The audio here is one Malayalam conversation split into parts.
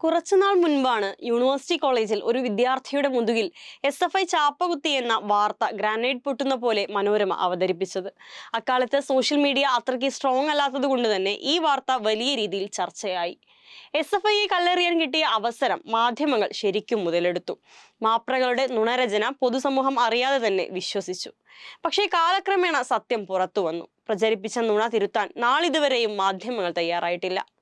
കുറച്ചുനാൾ മുൻപാണ് യൂണിവേഴ്സിറ്റി കോളേജിൽ ഒരു വിദ്യാർത്ഥിയുടെ മുതുകിൽ എസ് എഫ് ഐ ചാപ്പകുത്തി എന്ന വാർത്ത ഗ്രാനൈഡ് പൊട്ടുന്ന പോലെ മനോരമ അവതരിപ്പിച്ചത്. അക്കാലത്ത് സോഷ്യൽ മീഡിയ അത്രയ്ക്ക് സ്ട്രോങ് അല്ലാത്തത് കൊണ്ട് തന്നെ ഈ വാർത്ത വലിയ രീതിയിൽ ചർച്ചയായി. എസ് എഫ് ഐയെ കല്ലെറിയാൻ കിട്ടിയ അവസരം മാധ്യമങ്ങൾ ശരിക്കും മുതലെടുത്തു. മാപ്രകളുടെ നുണരചന പൊതുസമൂഹം അറിയാതെ തന്നെ വിശ്വസിച്ചു. പക്ഷേ കാലക്രമേണ സത്യം പുറത്തു വന്നു പ്രചരിപ്പിച്ച നുണ തിരുത്താൻ നാളിതുവരെയും മാധ്യമങ്ങൾ തയ്യാറായിട്ടില്ല.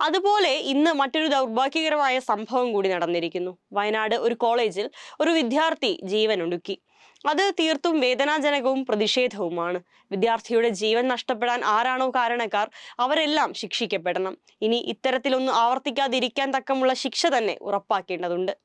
അതുപോലെ ഇന്ന് മറ്റൊരു ദൗർഭാഗ്യകരമായ സംഭവം കൂടി നടന്നിരിക്കുന്നു. വയനാട് ഒരു കോളേജിൽ ഒരു വിദ്യാർത്ഥി ജീവൻ ഒടുക്കി. അത് തീർത്തും വേദനാജനകവും പ്രതിഷേധവുമാണ്. വിദ്യാർത്ഥിയുടെ ജീവൻ നഷ്ടപ്പെടാൻ ആരാണോ കാരണക്കാർ അവരെല്ലാം ശിക്ഷിക്കപ്പെടണം. ഇനി ഇത്തരത്തിലൊന്നും ആവർത്തിക്കാതിരിക്കാൻ തക്കമുള്ള ശിക്ഷ തന്നെ ഉറപ്പാക്കേണ്ടതുണ്ട്.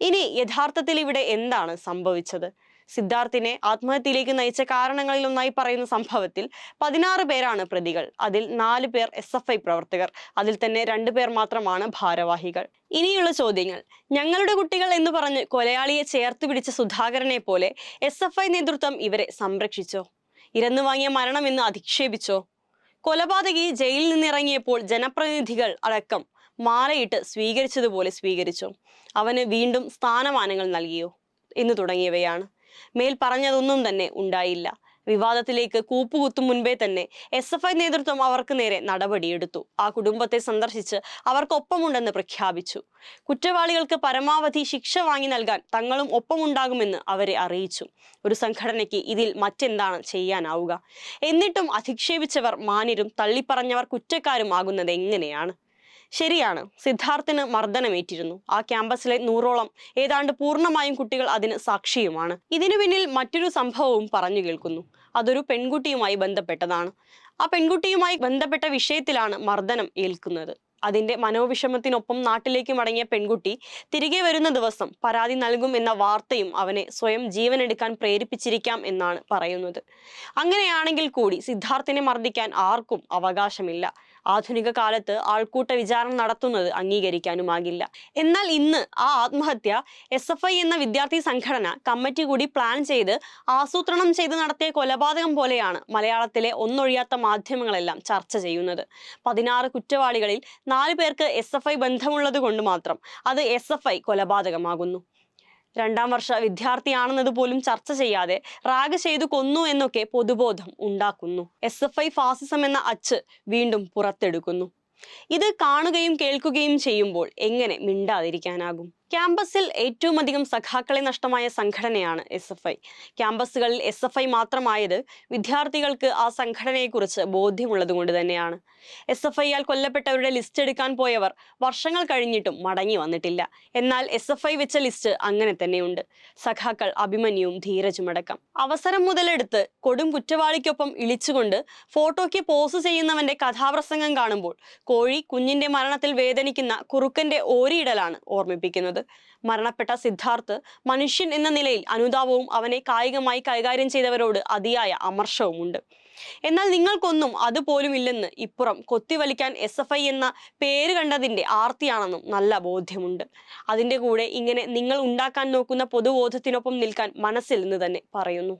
ഇനി യഥാർത്ഥത്തിൽ ഇവിടെ എന്താണ് സംഭവിച്ചത്? സിദ്ധാർത്ഥിനെ ആത്മഹത്യയിലേക്ക് നയിച്ച കാരണങ്ങളിൽ ഒന്നായി പറയുന്ന സംഭവത്തിൽ പതിനാറ് പേരാണ് പ്രതികൾ. അതിൽ നാല് പേർ എസ് എഫ് ഐ പ്രവർത്തകർ. അതിൽ തന്നെ രണ്ടു പേർ മാത്രമാണ് ഭാരവാഹികൾ. ഇനിയുള്ള ചോദ്യങ്ങൾ. ഞങ്ങളുടെ കുട്ടികൾ എന്ന് പറഞ്ഞ് കൊലയാളിയെ ചേർത്ത് പിടിച്ച സുധാകരനെ പോലെ എസ് എഫ് ഐ നേതൃത്വം ഇവരെ സംരക്ഷിച്ചോ? ഇരന്നു വാങ്ങിയ മരണമെന്ന് അധിക്ഷേപിച്ചോ? കൊലപാതകി ജയിലിൽ നിന്നിറങ്ങിയപ്പോൾ ജനപ്രതിനിധികൾ അടക്കം മാലയിട്ട് സ്വീകരിച്ചതുപോലെ സ്വീകരിച്ചോ? അവന് വീണ്ടും സ്ഥാനമാനങ്ങൾ നൽകിയോ? എന്ന് തുടങ്ങിയവയാണ്. മേൽ പറഞ്ഞതൊന്നും തന്നെ ഉണ്ടായില്ല. വിവാദത്തിലേക്ക് കൂപ്പുകുത്തും മുൻപേ തന്നെ എസ് എഫ് ഐ നേതൃത്വം അവർക്ക് നേരെ നടപടിയെടുത്തു. ആ കുടുംബത്തെ സന്ദർശിച്ച് അവർക്കൊപ്പമുണ്ടെന്ന് പ്രഖ്യാപിച്ചു. കുറ്റവാളികൾക്ക് പരമാവധി ശിക്ഷ വാങ്ങി നൽകാൻ തങ്ങളും ഒപ്പമുണ്ടാകുമെന്ന് അവരെ അറിയിച്ചു. ഒരു സംഘടനയ്ക്ക് ഇതിൽ മറ്റെന്താണ് ചെയ്യാനാവുക? എന്നിട്ടും അധിക്ഷേപിച്ചവർ മാന്യരും തള്ളിപ്പറഞ്ഞവർ കുറ്റക്കാരും ആകുന്നത് എങ്ങനെയാണ്? ശരിയാണ്. സിദ്ധാർത്ഥിന് മർദ്ദനമേറ്റിരുന്നു. ആ ക്യാമ്പസിലെ നൂറോളം ഏതാണ്ട് പൂർണമായും കുട്ടികൾ അതിന് സാക്ഷിയുമാണ്. ഇതിനു പിന്നിൽ മറ്റൊരു സംഭവവും പറഞ്ഞു കേൾക്കുന്നു. അതൊരു പെൺകുട്ടിയുമായി ബന്ധപ്പെട്ടതാണ്. ആ പെൺകുട്ടിയുമായി ബന്ധപ്പെട്ട വിഷയത്തിലാണ് മർദ്ദനം ഏൽക്കുന്നത്. അതിന്റെ മനോവിഷമത്തിനൊപ്പം നാട്ടിലേക്ക് മടങ്ങിയ പെൺകുട്ടി തിരികെ വരുന്ന ദിവസം പരാതി നൽകും എന്ന വാർത്തയും അവനെ സ്വയം ജീവനെടുക്കാൻ പ്രേരിപ്പിച്ചിരിക്കാം എന്നാണ് പറയുന്നത്. അങ്ങനെയാണെങ്കിൽ കൂടി സിദ്ധാർത്ഥിനെ മർദ്ദിക്കാൻ ആർക്കും അവകാശമില്ല. ആധുനിക കാലത്ത് ആൾക്കൂട്ട വിചാരണ നടത്തുന്നത് അംഗീകരിക്കാനുമാകില്ല. എന്നാൽ ഇന്ന് ആ ആത്മഹത്യ എസ് എഫ് ഐ എന്ന വിദ്യാർത്ഥി സംഘടന കമ്മിറ്റി കൂടി പ്ലാൻ ചെയ്ത് ആസൂത്രണം ചെയ്ത് നടത്തിയ കൊലപാതകം പോലെയാണ് മലയാളത്തിലെ ഒന്നൊഴിയാത്ത മാധ്യമങ്ങളെല്ലാം ചർച്ച ചെയ്യുന്നത്. പതിനാറ് കുറ്റവാളികളിൽ നാല് പേർക്ക് എസ് എഫ് ഐ ബന്ധമുള്ളത് കൊണ്ട് മാത്രം അത് എസ് എഫ് ഐ കൊലപാതകമാകുന്നു. രണ്ടാം വർഷ വിദ്യാർത്ഥിയാണെന്നത് പോലും ചർച്ച ചെയ്യാതെ റാഗ് ചെയ്തു കൊന്നു എന്നൊക്കെ പൊതുബോധം ഉണ്ടാക്കുന്നു. എസ് എഫ് ഐ ഫാസിസം എന്ന അച്ച് വീണ്ടും പുറത്തെടുക്കുന്നു. ഇത് കാണുകയും കേൾക്കുകയും ചെയ്യുമ്പോൾ എങ്ങനെ മിണ്ടാതിരിക്കാനാകും? ക്യാമ്പസിൽ ഏറ്റവും അധികം സഖാക്കളെ നഷ്ടമായ സംഘടനയാണ് എസ് എഫ് ഐ ക്യാമ്പസുകളിൽ എസ് എഫ് ഐ മാത്രമായത് വിദ്യാർത്ഥികൾക്ക് ആ സംഘടനയെക്കുറിച്ച് ബോധ്യമുള്ളത് കൊണ്ട് തന്നെയാണ് എസ് എഫ് ഐയാൽ കൊല്ലപ്പെട്ടവരുടെ ലിസ്റ്റ് എടുക്കാൻ പോയവർ വർഷങ്ങൾ കഴിഞ്ഞിട്ടും മടങ്ങി വന്നിട്ടില്ല. എന്നാൽ എസ് എഫ് ഐ വെച്ച ലിസ്റ്റ് അങ്ങനെ തന്നെയുണ്ട്. സഖാക്കൾ അഭിമന്യുവും ധീരജുമടക്കം. അവസരം മുതലെടുത്ത് കൊടും കുറ്റവാളിക്കൊപ്പം ഇളിച്ചുകൊണ്ട് ഫോട്ടോയ്ക്ക് പോസ് ചെയ്യുന്നവന്റെ കഥാപ്രസംഗം കാണുമ്പോൾ കോഴി കുഞ്ഞിന്റെ മരണത്തിൽ വേദനിക്കുന്ന കുറുക്കന്റെ ഓരിയിടലാണ് ഓർമ്മിപ്പിക്കുന്നത്. മരണപ്പെട്ട സിദ്ധാർത്ഥ് മനുഷ്യൻ എന്ന നിലയിൽ അനുതാപവും അവനെ കായികമായി കൈകാര്യം ചെയ്തവരോട് അതിയായ അമർഷവുമുണ്ട്. എന്നാൽ നിങ്ങൾക്കൊന്നും അതുപോലും ഇല്ലെന്ന് ഇപ്പുറം കൊത്തിവലിക്കാൻ എസ് എഫ് ഐ എന്ന പേര് കണ്ടതിന്റെ ആർത്തിയാണെന്നും നല്ല ബോധ്യമുണ്ട്. അതിന്റെ കൂടെ ഇങ്ങനെ നിങ്ങൾ ഉണ്ടാക്കാൻ നോക്കുന്ന പൊതുബോധത്തിനൊപ്പം നിൽക്കാൻ മനസ്സിൽ നിന്ന് തന്നെ പറയുന്നു.